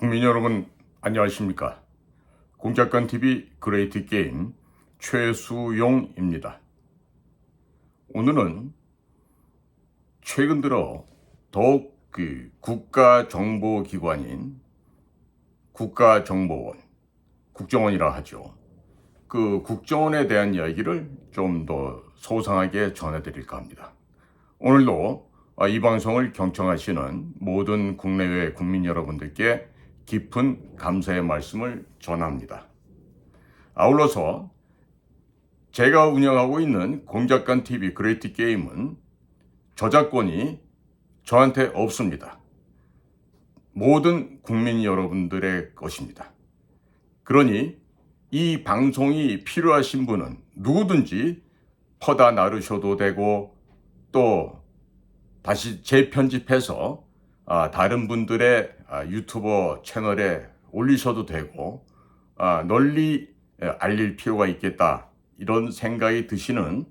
국민 여러분 안녕하십니까? 공작관 TV 그레이트 게임 최수용입니다. 오늘은 최근 들어 더욱 그 국가 정보 기관인 국가정보원, 국정원이라 하죠. 그 국정원에 대한 이야기를 좀 더 소상하게 전해드릴까 합니다. 오늘도 아, 이 방송을 경청하시는 모든 국내외 국민 여러분들께 깊은 감사의 말씀을 전합니다. 아울러서 제가 운영하고 있는 공작관 TV 그레이트 게임은 저작권이 저한테 없습니다. 모든 국민 여러분들의 것입니다. 그러니 이 방송이 필요하신 분은 누구든지 퍼다 나르셔도 되고 또 다시 재편집해서 아, 다른 분들의 아, 유튜버 채널에 올리셔도 되고 아, 널리 에, 알릴 필요가 있겠다 이런 생각이 드시는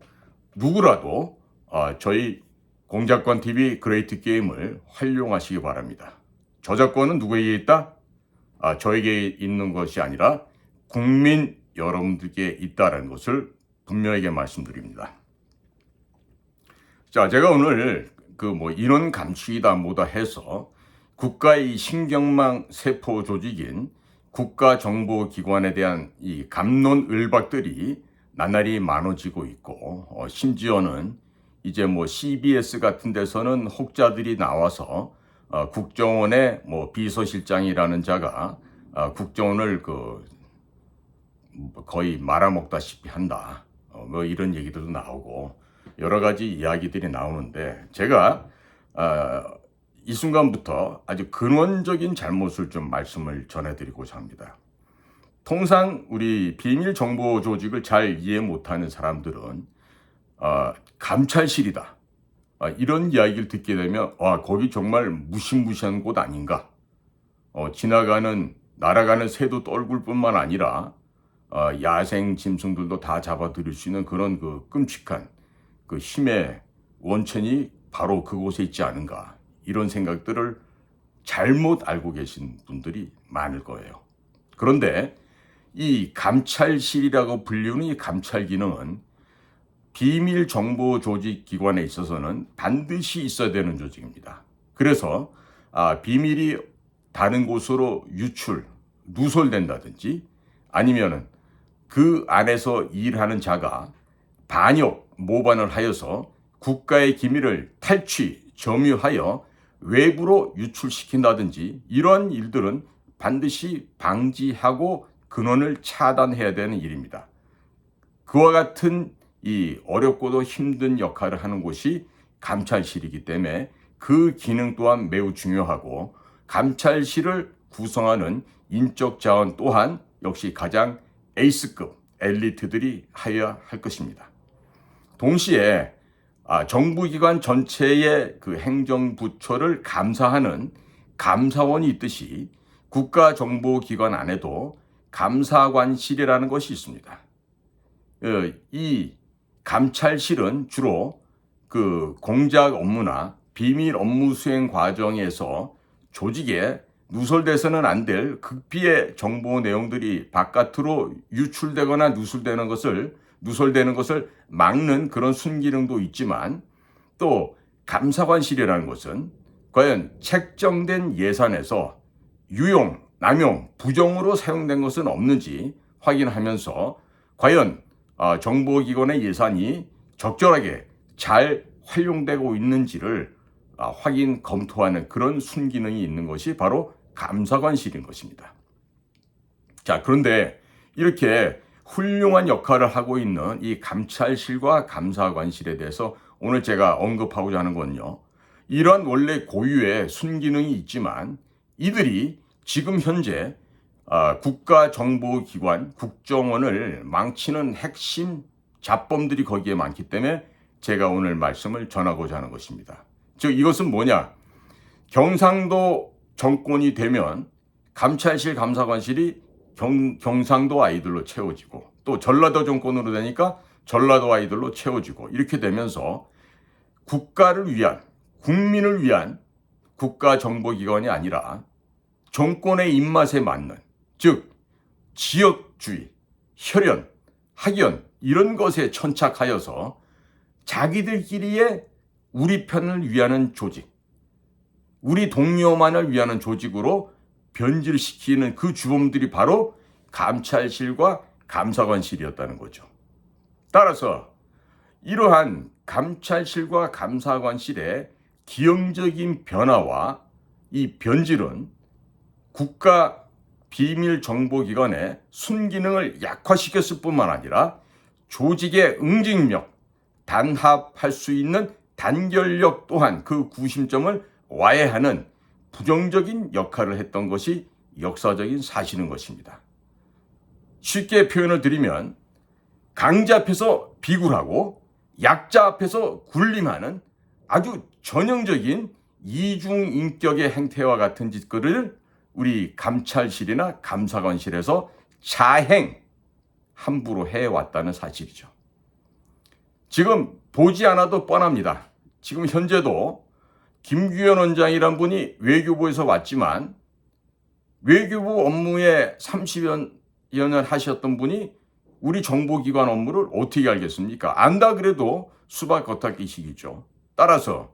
누구라도 아, 저희 공작관 TV 그레이트 게임을 활용하시기 바랍니다. 저작권은 누구에게 있다? 아, 저에게 있는 것이 아니라 국민 여러분들께 있다는 것을 분명하게 말씀드립니다. 자, 제가 오늘 그 뭐 인원 감축이다 뭐다 해서 국가의 신경망 세포 조직인 국가정보기관에 대한 이 감론을박들이 나날이 많아지고 있고 어, 심지어는 이제 뭐 CBS 같은 데서는 혹자들이 나와서 어, 국정원의 뭐 비서실장이라는 자가 어, 국정원을 그 거의 말아먹다시피 한다. 어, 뭐 이런 얘기들도 나오고 여러 가지 이야기들이 나오는데 제가 어, 이 순간부터 아주 근원적인 잘못을 좀 말씀을 전해드리고자 합니다. 통상 우리 비밀 정보 조직을 잘 이해 못하는 사람들은 어, 감찰실이다. 어, 이런 이야기를 듣게 되면 와 거기 정말 무시무시한 곳 아닌가? 어, 지나가는 날아가는 새도 떨굴 뿐만 아니라 어, 야생 짐승들도 다 잡아들일 수 있는 그런 그 끔찍한 그 힘의 원천이 바로 그곳에 있지 않은가 이런 생각들을 잘못 알고 계신 분들이 많을 거예요. 그런데 이 감찰실이라고 불리는 이 감찰 기능은 비밀 정보 조직 기관에 있어서는 반드시 있어야 되는 조직입니다. 그래서 아, 비밀이 다른 곳으로 유출, 누설된다든지 아니면은 그 안에서 일하는 자가 반역, 모반을 하여서 국가의 기밀을 탈취, 점유하여 외부로 유출시킨다든지 이런 일들은 반드시 방지하고 근원을 차단해야 되는 일입니다. 그와 같은 이 어렵고도 힘든 역할을 하는 곳이 감찰실이기 때문에 그 기능 또한 매우 중요하고 감찰실을 구성하는 인적 자원 또한 역시 가장 에이스급 엘리트들이 하여야 할 것입니다. 동시에 아, 정부기관 전체의 그 행정부처를 감사하는 감사원이 있듯이 국가정보기관 안에도 감사관실이라는 것이 있습니다. 어, 이 감찰실은 주로 그 공작 업무나 비밀 업무 수행 과정에서 조직에 누설돼서는 안 될 극비의 정보 내용들이 바깥으로 유출되거나 누설되는 것을 누설되는 것을 막는 그런 순기능도 있지만 또 감사관실이라는 것은 과연 책정된 예산에서 유용, 남용, 부정으로 사용된 것은 없는지 확인하면서 과연 아, 정보기관의 예산이 적절하게 잘 활용되고 있는지를 아, 확인 검토하는 그런 순기능이 있는 것이 바로 감사관실인 것입니다. 자, 그런데 이렇게 훌륭한 역할을 하고 있는 이 감찰실과 감사관실에 대해서 오늘 제가 언급하고자 하는 건요. 이러한 원래 고유의 순기능이 있지만 이들이 지금 현재 아, 국가정보기관 국정원을 망치는 핵심 잡범들이 거기에 많기 때문에 제가 오늘 말씀을 전하고자 하는 것입니다. 즉 이것은 뭐냐? 경상도 정권이 되면 감찰실 감사관실이 경, 경상도 아이들로 채워지고 또 전라도 정권으로 되니까 전라도 아이들로 채워지고 이렇게 되면서 국가를 위한 국민을 위한 국가 정보 기관이 아니라 정권의 입맛에 맞는 즉 지역주의, 혈연, 학연 이런 것에 천착하여서 자기들끼리의 우리 편을 위하는 조직, 우리 동료만을 위하는 조직으로 변질시키는 그 주범들이 바로 감찰실과 감사관실이었다는 거죠. 따라서 이러한 감찰실과 감사관실의 기형적인 변화와 이 변질은 국가 비밀 정보기관의 순기능을 약화시켰을 뿐만 아니라 조직의 응징력, 단합할 수 있는 단결력 또한 그 구심점을 와해하는 부정적인 역할을 했던 것이 역사적인 사실인 것입니다. 쉽게 표현을 드리면 강자 앞에서 비굴하고 약자 앞에서 굴림하는 아주 전형적인 이중인격의 행태와 같은 짓거리를 우리 감찰실이나 감사관실에서 자행 함부로 해왔다는 사실이죠. 지금 보지 않아도 뻔합니다. 지금 현재도 김규현 원장이란 분이 외교부에서 왔지만 외교부 업무에 30여 년 하셨던 분이 우리 정보기관 업무를 어떻게 알겠습니까? 안다 그래도 수박 겉핥기식이죠. 따라서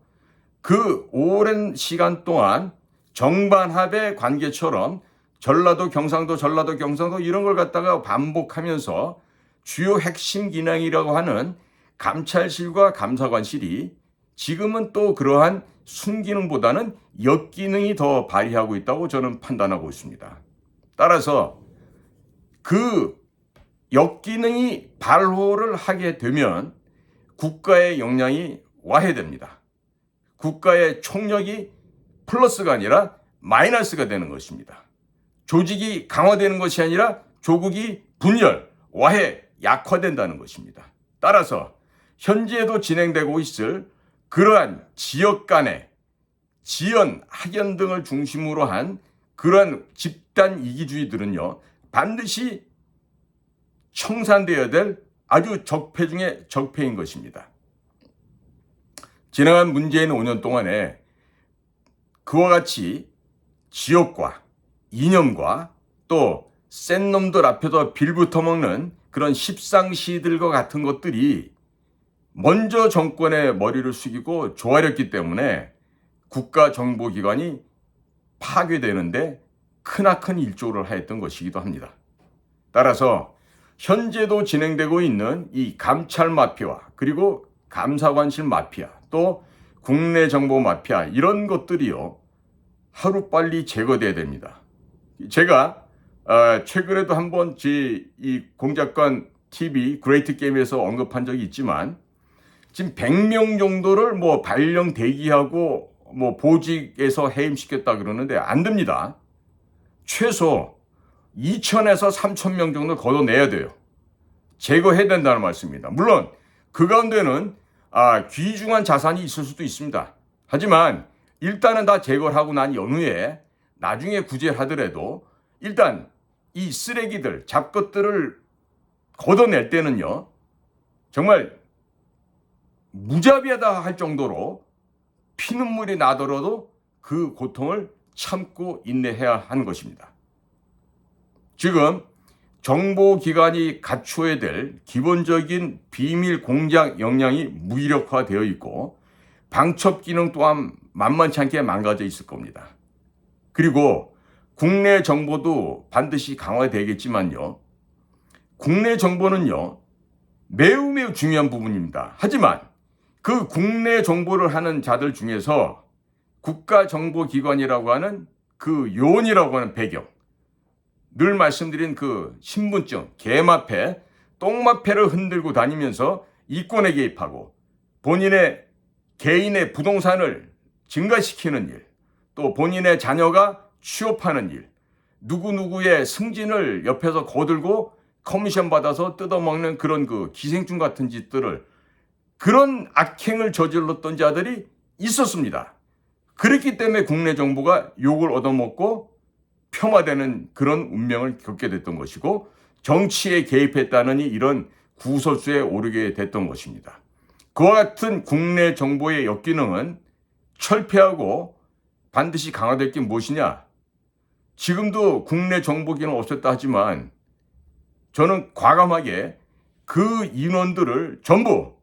그 오랜 시간 동안 정반합의 관계처럼 전라도, 경상도, 전라도, 경상도 이런 걸 갖다가 반복하면서 주요 핵심 기능이라고 하는 감찰실과 감사관실이 지금은 또 그러한 순기능보다는 역기능이 더 발휘하고 있다고 저는 판단하고 있습니다. 따라서 그 역기능이 발호를 하게 되면 국가의 역량이 와해됩니다. 국가의 총력이 플러스가 아니라 마이너스가 되는 것입니다. 조직이 강화되는 것이 아니라 조국이 분열, 와해, 약화된다는 것입니다. 따라서 현재도 진행되고 있을 그러한 지역 간의 지연, 학연 등을 중심으로 한 그러한 집단 이기주의들은요, 반드시 청산되어야 될 아주 적폐 중의 적폐인 것입니다. 지나간 문재인 5년 동안에 그와 같이 지역과 이념과 또 센 놈들 앞에서 빌붙어 먹는 그런 십상시들과 같은 것들이 먼저 정권의 머리를 숙이고 조아렸기 때문에 국가정보기관이 파괴되는데 크나큰 일조를 하였던 것이기도 합니다. 따라서 현재도 진행되고 있는 이 감찰 마피아 그리고 감사관실 마피아 또 국내 정보 마피아 이런 것들이요 하루빨리 제거돼야 됩니다. 제가 어, 최근에도 한번 제 이 공작관 TV 그레이트 게임에서 언급한 적이 있지만 지금 100명 정도를 뭐 발령 대기하고 뭐 보직에서 해임시켰다 그러는데 안 됩니다. 최소 2천에서 3천 명 정도 걷어내야 돼요. 제거해야 된다는 말씀입니다. 물론 그 가운데는 아, 귀중한 자산이 있을 수도 있습니다. 하지만 일단은 다 제거를 하고 난 연후에 나중에 구제를 하더라도 일단 이 쓰레기들, 잡것들을 걷어낼 때는요, 정말 무자비하다 할 정도로 피눈물이 나더라도 그 고통을 참고 인내해야 하는 것입니다. 지금 정보기관이 갖추어야 될 기본적인 비밀 공작 역량이 무력화되어 있고 방첩 기능 또한 만만치 않게 망가져 있을 겁니다. 그리고 국내 정보도 반드시 강화되겠지만요. 국내 정보는요, 매우 매우 중요한 부분입니다. 하지만 그 국내 정보를 하는 자들 중에서 국가정보기관이라고 하는 그 요원이라고 하는 배경, 늘 말씀드린 그 신분증, 개마패, 똥마패를 흔들고 다니면서 이권에 개입하고 본인의 개인의 부동산을 증가시키는 일, 또 본인의 자녀가 취업하는 일, 누구누구의 승진을 옆에서 거들고 커미션 받아서 뜯어먹는 그런 그 기생충 같은 짓들을 그런 악행을 저질렀던 자들이 있었습니다. 그렇기 때문에 국내 정부가 욕을 얻어먹고 폄하되는 그런 운명을 겪게 됐던 것이고 정치에 개입했다느니 이런 구설수에 오르게 됐던 것입니다. 그와 같은 국내 정보의 역기능은 철폐하고 반드시 강화될 게 무엇이냐? 지금도 국내 정보기는 없었다 하지만 저는 과감하게 그 인원들을 전부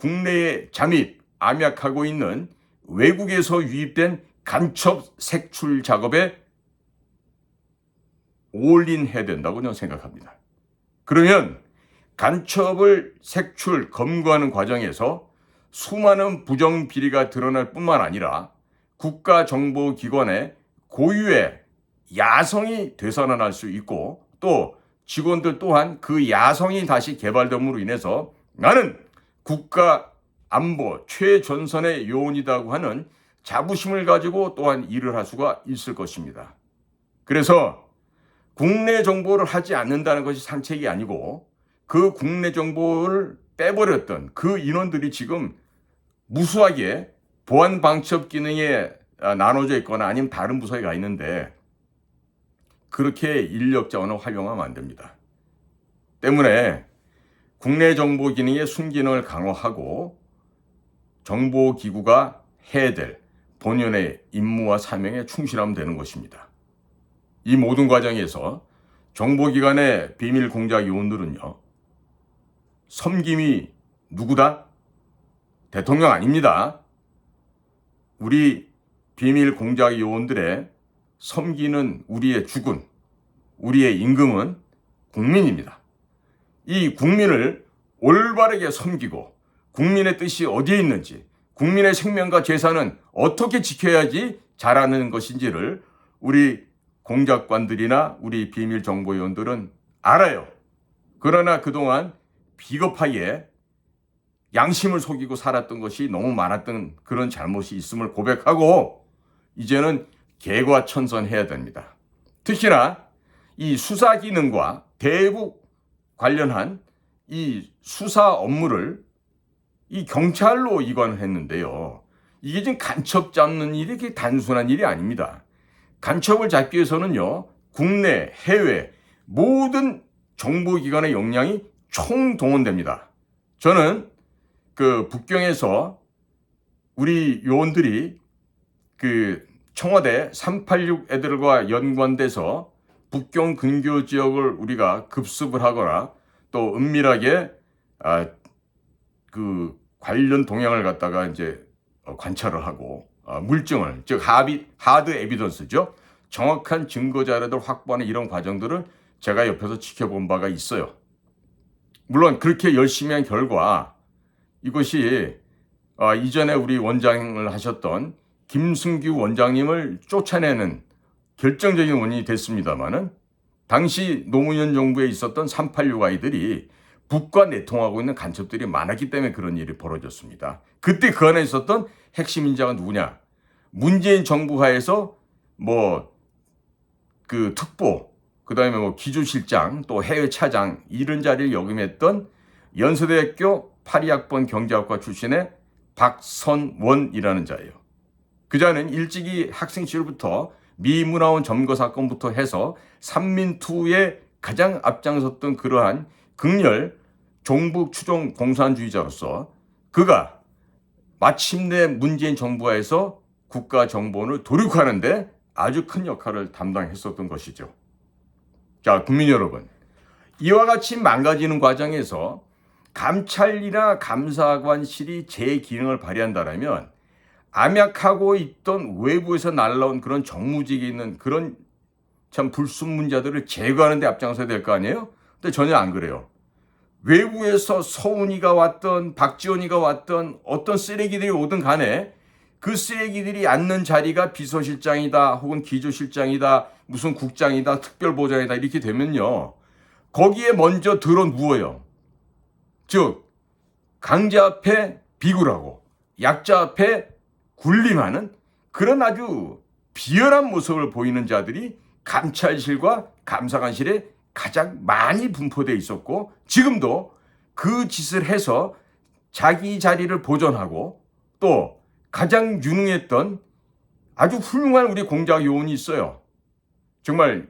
국내에 잠입, 암약하고 있는 외국에서 유입된 간첩 색출 작업에 올인해야 된다고 저는 생각합니다. 그러면 간첩을 색출, 검거하는 과정에서 수많은 부정 비리가 드러날 뿐만 아니라 국가정보기관의 고유의 야성이 되살아날 수 있고 또 직원들 또한 그 야성이 다시 개발됨으로 인해서 나는 국가 안보 최전선의 요원이라고 하는 자부심을 가지고 또한 일을 할 수가 있을 것입니다. 그래서 국내 정보를 하지 않는다는 것이 상책이 아니고 그 국내 정보를 빼버렸던 그 인원들이 지금 무수하게 보안 방첩 기능에 아, 나눠져 있거나 아니면 다른 부서에 가 있는데 그렇게 인력 자원을 활용하면 안 됩니다. 때문에 국내 정보 기능의 순기능을 강화하고 정보 기구가 해야 될 본연의 임무와 사명에 충실하면 되는 것입니다. 이 모든 과정에서 정보기관의 비밀 공작 요원들은요, 섬김이 누구다? 대통령 아닙니다. 우리 비밀 공작 요원들의 섬기는 우리의 주군, 우리의 임금은 국민입니다. 이 국민을 올바르게 섬기고 국민의 뜻이 어디에 있는지, 국민의 생명과 재산은 어떻게 지켜야지 잘하는 것인지를 우리 공작관들이나 우리 비밀 정보위원들은 알아요. 그러나 그동안 비겁하게 양심을 속이고 살았던 것이 너무 많았던 그런 잘못이 있음을 고백하고 이제는 개과천선해야 됩니다. 특히나 이 수사 기능과 대북 관련한 이 수사 업무를 이 경찰로 이관을 했는데요. 이게 지금 간첩 잡는 일이 그렇게 단순한 일이 아닙니다. 간첩을 잡기 위해서는요, 국내, 해외 모든 정보기관의 역량이 총동원됩니다. 저는 그 북경에서 우리 요원들이 그 청와대 386 애들과 연관돼서 북경 근교 지역을 우리가 급습을 하거나 또 은밀하게 아, 그 관련 동향을 갖다가 이제 관찰을 하고 어, 물증을 즉 하비, 하드 에비던스죠. 정확한 증거 자료들 확보하는 이런 과정들을 제가 옆에서 지켜본 바가 있어요. 물론 그렇게 열심히 한 결과 이것이 어, 이전에 우리 원장을 하셨던 김승규 원장님을 쫓아내는 결정적인 원인이 됐습니다마는 당시 노무현 정부에 있었던 386 아이들이 북과 내통하고 있는 간첩들이 많았기 때문에 그런 일이 벌어졌습니다. 그때 그 안에 있었던 핵심 인자가 누구냐? 문재인 정부 하에서 뭐 그 특보, 그 다음에 뭐 기조실장, 또 해외 차장 이런 자리를 역임했던 연세대학교 82학번 경제학과 출신의 박선원이라는 자예요. 그 자는 일찍이 학생 시절부터 미문화원 점거 사건부터 해서 삼민투에 가장 앞장섰던 그러한 극렬 종북 추종 공산주의자로서 그가 마침내 문재인 정부하에서 국가 정보원을 도륙하는데 아주 큰 역할을 담당했었던 것이죠. 자, 국민 여러분. 이와 같이 망가지는 과정에서 감찰이나 감사관실이 제 기능을 발휘한다면 암약하고 있던 외부에서 날라온 그런 정무직에 있는 그런 참 불순문자들을 제거하는 데 앞장서야 될 거 아니에요? 근데 전혀 안 그래요. 외부에서 서훈이가 왔던 박지원이가 왔던 어떤 쓰레기들이 오든 간에 그 쓰레기들이 앉는 자리가 비서실장이다 혹은 기조실장이다 무슨 국장이다 특별보좌이다 이렇게 되면요 거기에 먼저 들어 누워요 즉 강자 앞에 비굴하고 약자 앞에 군림하는 그런 아주 비열한 모습을 보이는 자들이 감찰실과 감사관실에 가장 많이 분포되어 있었고 지금도 그 짓을 해서 자기 자리를 보존하고 또 가장 유능했던 아주 훌륭한 우리 공작 요원이 있어요. 정말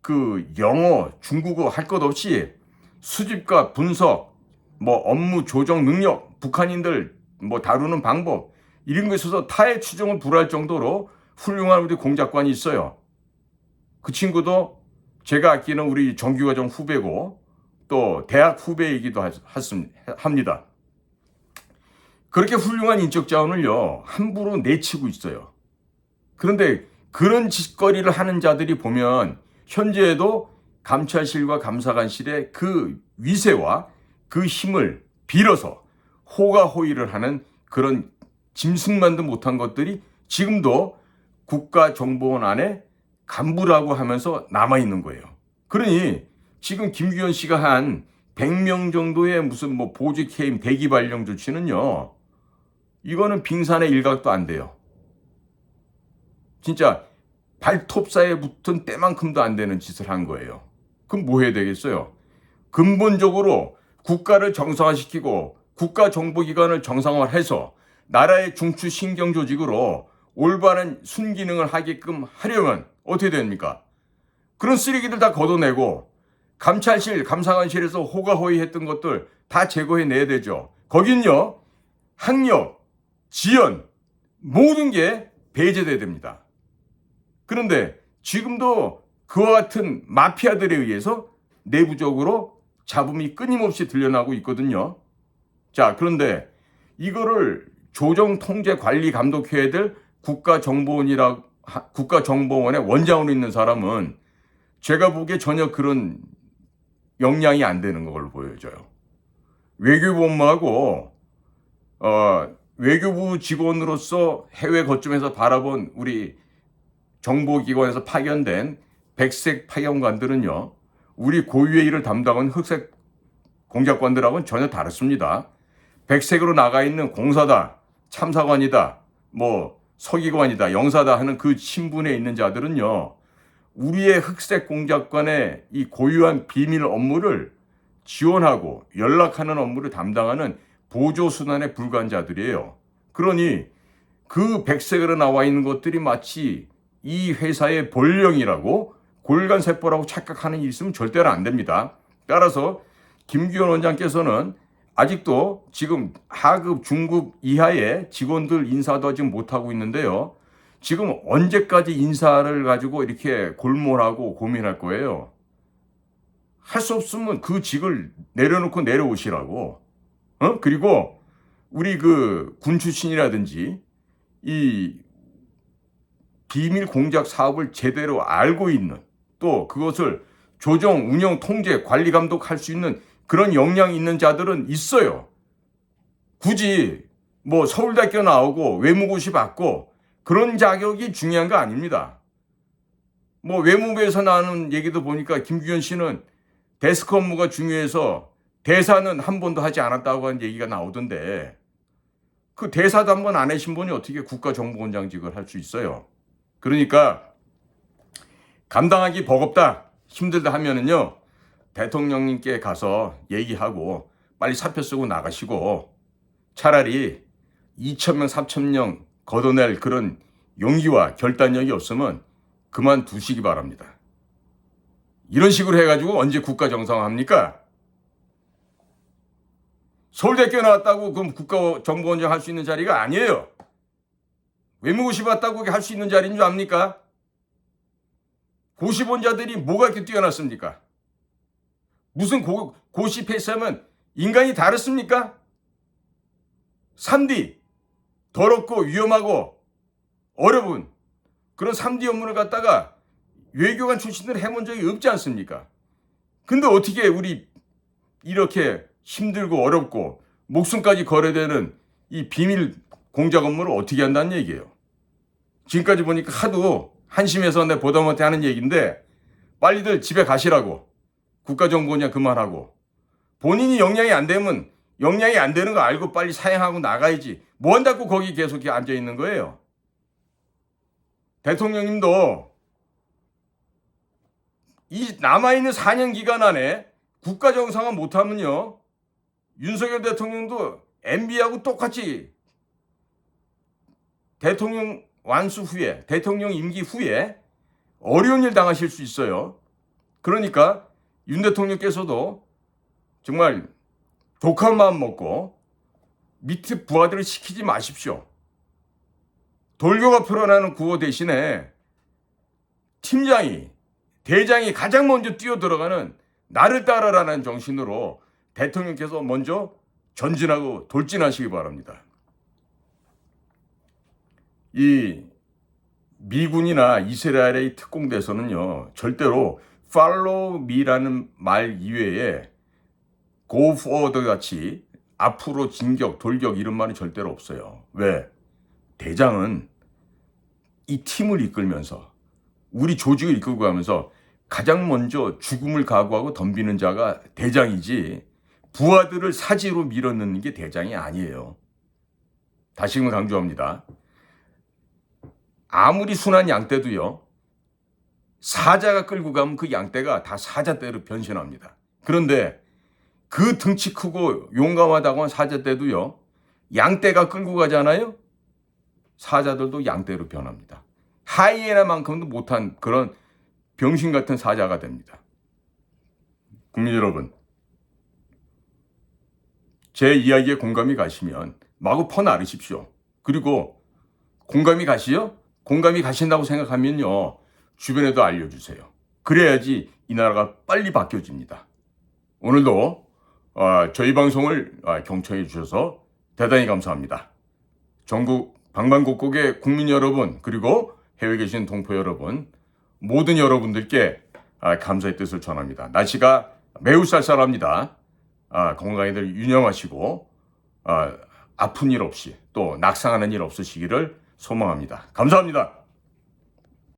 그 영어, 중국어 할 것 없이 수집과 분석, 뭐 업무 조정 능력, 북한인들 뭐 다루는 방법 이런 것에 있어서 타의 추종을 불할 정도로 훌륭한 우리 공작관이 있어요. 그 친구도 제가 아끼는 우리 정규과정 후배고 또 대학 후배이기도 합니다. 그렇게 훌륭한 인적 자원을요, 함부로 내치고 있어요. 그런데 그런 짓거리를 하는 자들이 보면 현재에도 감찰실과 감사관실의 그 위세와 그 힘을 빌어서 호가호의를 하는 그런 짐승만도 못한 것들이 지금도 국가정보원 안에 간부라고 하면서 남아있는 거예요. 그러니 지금 김규현 씨가 한 100명 정도의 무슨 뭐 보직 해임 대기 발령 조치는요. 이거는 빙산의 일각도 안 돼요. 진짜 발톱 사이에 붙은 때만큼도 안 되는 짓을 한 거예요. 그럼 뭐 해야 되겠어요? 근본적으로 국가를 정상화시키고 국가정보기관을 정상화해서 나라의 중추 신경 조직으로 올바른 순기능을 하게끔 하려면 어떻게 됩니까? 그런 쓰레기들 다 걷어내고 감찰실, 감사관실에서 호가호위 했던 것들 다 제거해내야 되죠. 거긴요, 학력, 지연, 모든 게 배제돼야 됩니다. 그런데 지금도 그와 같은 마피아들에 의해서 내부적으로 잡음이 끊임없이 들려나고 있거든요. 자, 그런데 이거를 조정 통제 관리 감독해야 될 국가정보원이라 하- 국가정보원의 원장으로 있는 사람은 제가 보기에 전혀 그런 역량이 안 되는 걸 보여줘요. 외교부하고 어, 외교부 직원으로서 해외 거점에서 바라본 우리 정보기관에서 파견된 백색 파견관들은요, 우리 고유의 일을 담당한 흑색 공작관들하고는 전혀 다릅니다. 백색으로 나가 있는 공사다, 참사관이다, 뭐 서기관이다, 영사다 하는 그 신분에 있는 자들은요, 우리의 흑색 공작관의 이 고유한 비밀 업무를 지원하고 연락하는 업무를 담당하는 보조 수단에 불과한 자들이에요. 그러니 그 백색으로 나와 있는 것들이 마치 이 회사의 본령이라고 골간세포라고 착각하는 일 있으면 절대로 안 됩니다. 따라서 김규현 원장께서는 아직도 지금 하급, 중급 이하의 직원들 인사도 아직 못하고 있는데요. 지금 언제까지 인사를 가지고 이렇게 골몰하고 고민할 거예요? 할 수 없으면 그 직을 내려놓고 내려오시라고. 어? 그리고 우리 그 군 출신이라든지 이 비밀 공작 사업을 제대로 알고 있는 또 그것을 조정, 운영, 통제, 관리 감독할 수 있는 그런 역량이 있는 자들은 있어요. 굳이 뭐 서울대학교 나오고 외무고시 받고 그런 자격이 중요한 거 아닙니다. 뭐 외무부에서 나오는 얘기도 보니까 김규현 씨는 데스크 업무가 중요해서 대사는 한 번도 하지 않았다고 하는 얘기가 나오던데 그 대사도 한 번 안 하신 분이 어떻게 국가정보원장직을 할 수 있어요? 그러니까 감당하기 버겁다 힘들다 하면은요 대통령님께 가서 얘기하고 빨리 사표 쓰고 나가시고 차라리 2천명 3천명 걷어낼 그런 용기와 결단력이 없으면 그만 두시기 바랍니다. 이런 식으로 해가지고 언제 국가 정상화합니까? 서울대학교 나왔다고 그럼 국가 정보원장 할 수 있는 자리가 아니에요. 외무고시 봤다고 할 수 있는 자리인 줄 압니까? 고시본자들이 뭐가 이렇게 뛰어났습니까? 무슨 고, 고시 패스하면 인간이 다릅습니까? 3D 더럽고 위험하고 어려운 그런 3D 업무를 갖다가 외교관 출신들 해본 적이 없지 않습니까? 근데 어떻게 우리 이렇게 힘들고 어렵고 목숨까지 걸어야 되는 이 비밀 공작 업무를 어떻게 한다는 얘기예요. 지금까지 보니까 하도 한심해서 내 보다 못해 하는 얘기인데 빨리들 집에 가시라고 국가정보원장 그만하고 본인이 역량이 안 되면 역량이 안 되는 거 알고 빨리 사행하고 나가야지 뭐 한다고 거기 계속 앉아 있는 거예요. 대통령님도 이 남아있는 4년 기간 안에 국가 정상화 못하면요 윤석열 대통령도 MB하고 똑같이 대통령 완수 후에 대통령 임기 후에 어려운 일 당하실 수 있어요. 그러니까 윤 대통령께서도 정말 독한 마음 먹고 밑에 부하들을 시키지 마십시오. 돌교가 풀어나는 구호 대신에 팀장이 대장이 가장 먼저 뛰어 들어가는 나를 따라라는 정신으로 대통령께서 먼저 전진하고 돌진하시기 바랍니다. 이 미군이나 이스라엘의 특공대에서는요 절대로 follow me라는 말 이외에 go forward 같이 앞으로 진격, 돌격 이런 말이 절대로 없어요. 왜? 대장은 이 팀을 이끌면서 우리 조직을 이끌고 가면서 가장 먼저 죽음을 각오하고 덤비는 자가 대장이지 부하들을 사지로 밀어넣는 게 대장이 아니에요. 다시금 강조합니다. 아무리 순한 양떼도요. 사자가 끌고 가면 그 양떼가 다 사자떼로 변신합니다. 그런데 그 등치 크고 용감하다고 한 사자떼도요. 양떼가 끌고 가잖아요. 사자들도 양떼로 변합니다. 하이에나만큼도 못한 그런 병신 같은 사자가 됩니다. 국민 여러분, 제 이야기에 공감이 가시면 마구 퍼나르십시오. 그리고 공감이 가시요? 공감이 가신다고 생각하면요. 주변에도 알려주세요. 그래야지 이 나라가 빨리 바뀌어집니다. 오늘도 어, 저희 방송을 어, 경청해 주셔서 대단히 감사합니다. 전국 방방곡곡의 국민 여러분 그리고 해외 계신 동포 여러분 모든 여러분들께 아, 감사의 뜻을 전합니다. 날씨가 매우 쌀쌀합니다. 아, 건강히들 유념하시고 아, 아픈 일 없이 또 낙상하는 일 없으시기를 소망합니다. 감사합니다.